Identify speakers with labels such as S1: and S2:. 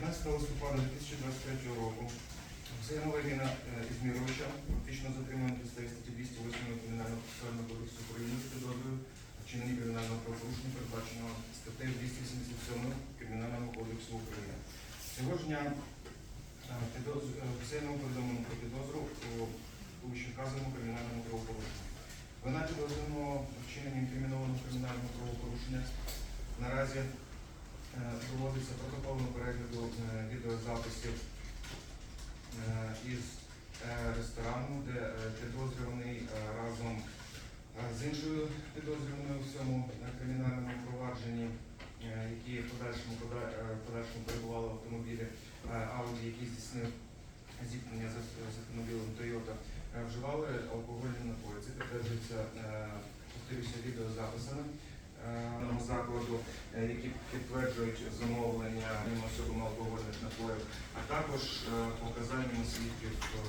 S1: 15 листопада 2023 року Хусейнова Ірина е, Ізміровича фактично затримано підставі статті 208 Кримінального процесуального кодексу України з підозрою вчинення кримінального правопорушення, передбаченого статтею 287 Кримінального кодексу України. Цього ж дня е, підоз- е, повідомлено про підозру у вищевказаному кримінальному правопорушенні. Вона підозрюваного вчинення інкримінованого кримінального правопорушення наразі е, проводиться протокольного перегляду е, відеозаписів е, із е, ресторану, де е, підозрюваний е, разом е, з іншою підозрюваною в цьому е, кримінальному провадженні, е, які в подальшому, е, подальшому перебували в автомобілі е, Audi, який здійснив зіткнення з, автомобілем Toyota, е, вживали алкогольні напої. Це підтверджується, е, повторюся, відеозаписами е, закладу, е, які підтверджують замовлення особами алкогольних напоїв, а також е, показаннями свідків е,